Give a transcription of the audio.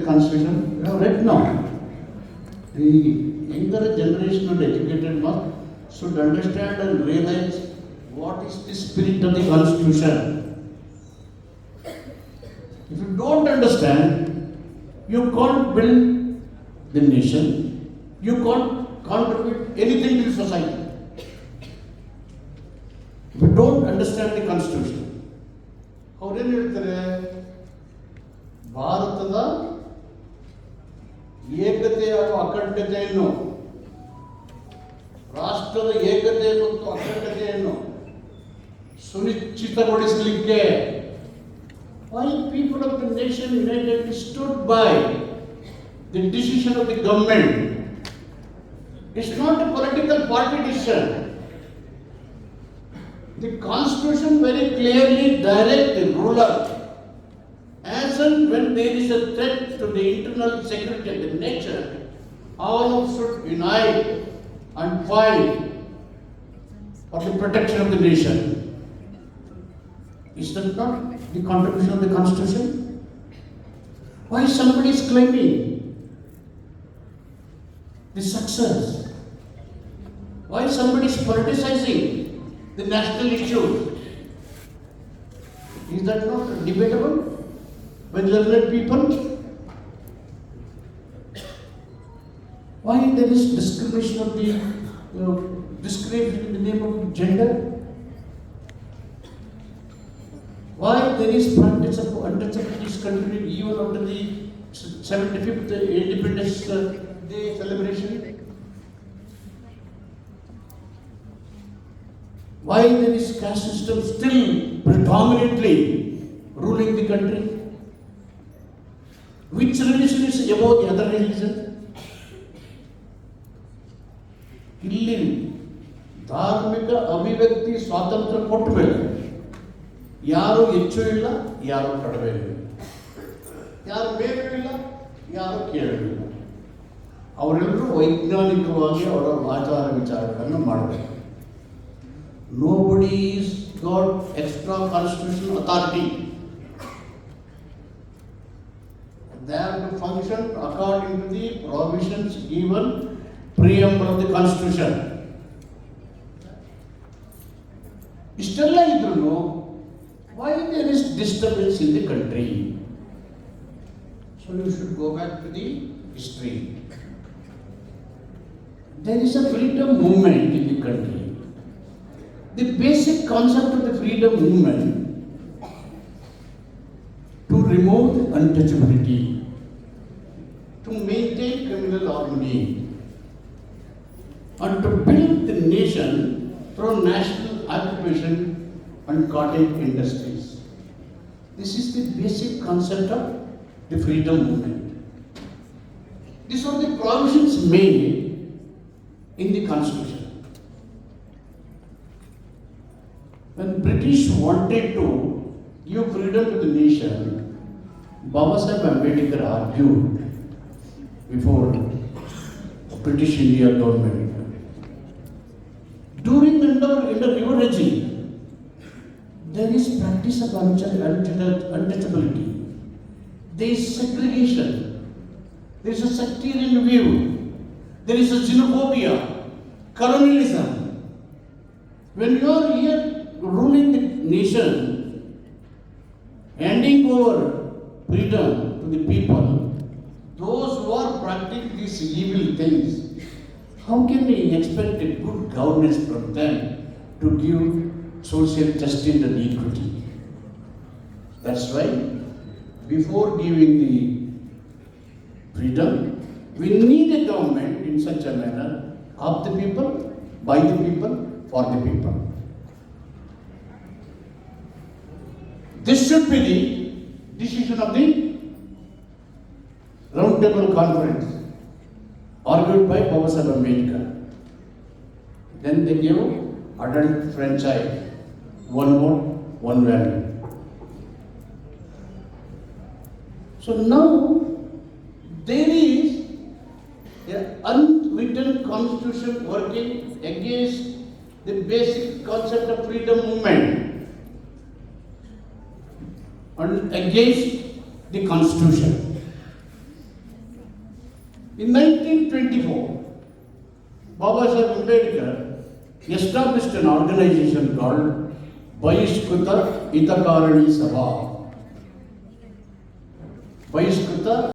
the constitution? You have read now. The younger generation and educated one should understand and realize what is the spirit of the constitution. If you don't understand, you can't build the nation, you can't contribute anything to the society. If you don't understand the constitution, ಅವ್ರೇನು ಹೇಳ್ತಾರೆ ಭಾರತದ ಏಕತೆ ಹಾಗೂ ಅಖಂಡತೆಯನ್ನು ರಾಷ್ಟ್ರದ ಏಕತೆ ಮತ್ತು ಅಖಂಡತೆಯನ್ನು ಸುನಿಶ್ಚಿತಗೊಳಿಸಲಿಕ್ಕೆ why people of the nation united stood by the decision of the government. It's not a political party decision. The constitution very clearly directs when there is a threat to the internal security of the nation, all of should unite and fight for the protection of the nation. Is that not the contribution of the Constitution? Why somebody is claiming the success? Why somebody is politicizing the national issues? Is that not debatable? people? Why there is discrimination of the, you know, discrimination in the name of gender? Why there is hundreds of hundreds of these country even under the 75th Independence uh, Day celebration? Why there is caste system still predominantly ruling the country? Which religion is above the other religion? ಇಲ್ಲಿ ಧಾರ್ಮಿಕ ಅಭಿವ್ಯಕ್ತಿ ಸ್ವಾತಂತ್ರ್ಯ ಕೊಟ್ಟ ಮೇಲೆ ಯಾರು ಹೆಚ್ಚು ಇಲ್ಲ ಯಾರು ಕಡಿಮೆ ಇಲ್ಲ ಯಾರು ಬೇರೆ ಇಲ್ಲ ಯಾರು ಕೇಳಲಿಲ್ಲ ಅವರೆಲ್ಲರೂ ವೈಜ್ಞಾನಿಕವಾಗಿ ಅವರ ಆಚಾರ ವಿಚಾರಗಳನ್ನು ಮಾಡಬೇಕು Nobody is got extra constitutional authority. They have to function according to the provisions given preamble of the constitution. ಇಷ್ಟೆಲ್ಲ ಇದ್ರೂ why there is disturbance in the country? So you should go back to the history. There is a freedom movement in the country. The basic concept of the freedom movement to remove the untouchability, to original harmony and to build the nation through national occupation and cottage industries. This is the basic concept of the freedom movement. These are the provisions made in the constitution. When British wanted to give freedom to the nation, Baba Ambedkar argued before British India government. During the under River regime, there is practice of untouchability. There is segregation. There is a sectarian view. There is a xenophobia, colonialism. When you are here ruling the nation, handing over freedom to the people, those who are practicing these evil things, how can we expect a good governance from them to give social justice and equity? That's why before giving the freedom, we need a government in such a manner of the people, by the people, for the people. This should be the decision of the roundtable conference argued by Baba Sahib Ambedkar. Then they gave adult franchise, one vote, one value. So now there is an unwritten constitution working against the basic concept of freedom movement and against the constitution. In 1924, Baba Sahib Ambedkar established an organization called Vaishkuta Itakarani Sabha. Vaishkuta